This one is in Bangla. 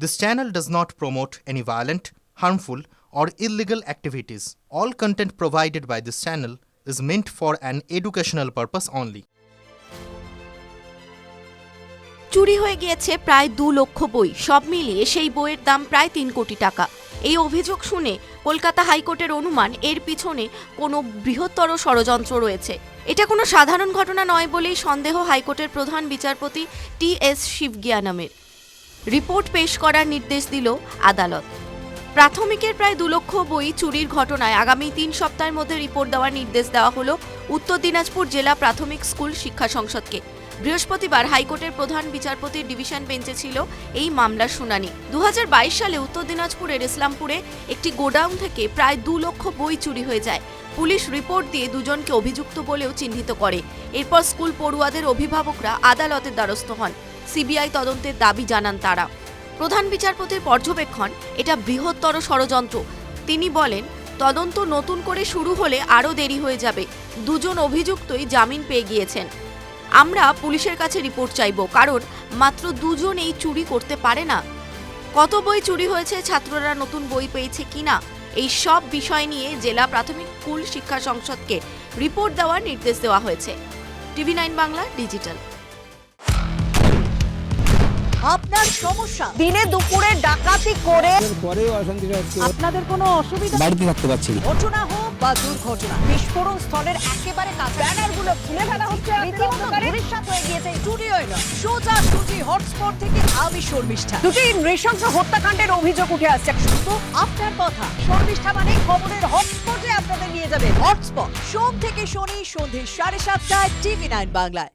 This channel does not promote any violent, harmful, or illegal activities. All content provided by this channel is meant for an educational purpose only. চুরি হয়ে গিয়েছে প্রায় দু লক্ষ বই সব মিলিয়ে সেই বইয়ের দাম প্রায় তিন কোটি টাকা এই অভিযোগ শুনে কলকাতা হাইকোর্টের অনুমান এর পিছনে কোনো বৃহত্তর ষড়যন্ত্র রয়েছে এটা কোনো সাধারণ ঘটনা নয় বলেই সন্দেহ হাইকোর্টের প্রধান বিচারপতি টি এস শিবজ্ঞানমের রিপোর্ট পেশ করার নির্দেশ দিল আদালত। প্রাথমিকের প্রায় দু লক্ষ বই চুরির ঘটনায় আগামী তিন সপ্তাহের মধ্যে রিপোর্ট দেওয়ার নির্দেশ দেওয়া হলো উত্তর দিনাজপুর জেলা প্রাথমিক স্কুল শিক্ষা সংসদকে। বৃহস্পতিবার হাইকোর্টের প্রধান বিচারপতির ডিভিশন বেঞ্চে ছিল এই মামলার শুনানি। দু হাজার বাইশ সালে উত্তর দিনাজপুরের ইসলামপুরে একটি গোডাউন থেকে প্রায় দু লক্ষ বই চুরি হয়ে যায়। পুলিশ রিপোর্ট দিয়ে দুজনকে অভিযুক্ত বলেও চিহ্নিত করে। এরপর স্কুল পড়ুয়াদের অভিভাবকরা আদালতের দ্বারস্থ হন। সিবিআই তদন্তের দাবি জানান তারা। প্রধান বিচারপতির পর্যবেক্ষণ, এটা বৃহত্তর ষড়যন্ত্র। তিনি বলেন, তদন্ত নতুন করে শুরু হলে আরও দেরি হয়ে যাবে। দুজন অভিযুক্তই জামিন পেয়ে গিয়েছেন। আমরা পুলিশের কাছে রিপোর্ট চাইব, কারণ মাত্র দুজন এই চুরি করতে পারে না। কত বই চুরি হয়েছে, ছাত্ররা নতুন বই পেয়েছে কিনা, এই সব বিষয় নিয়ে জেলা প্রাথমিক স্কুল শিক্ষা সংসদকে রিপোর্ট দেওয়ার নির্দেশ দেওয়া হয়েছে। TV nine Bangla digital. আপনার সমস্যা। দিনে দুপুরে ডাকাতি করে পরেও আপনাদের কোনো অসুবিধা? বাড়িতে থাকতে পারছি ঘটনা হোক বা দুর্ঘটনা বিস্ফোরণ স্থলের একেবারে কাছে ব্যানারগুলো খুলে ফেলা হচ্ছে রীতিমতো ভবিষ্যৎ হয়ে গিয়েছে স্টুডিওয় নয় সোজা সুজি হটস্পট থেকে আমি শর্মিষ্ঠা দুটি নৃশংস হত্যাকাণ্ডের অভিযোগ উঠে আসছে। শুধু আপনার কথা। শর্মিষ্ঠা মানে খবরের হটস্পটে আপনাদের নিয়ে যাবে হটস্পট। সোম থেকে শনি সন্ধে সাড়ে সাতটায় টিভি নাইন বাংলায়।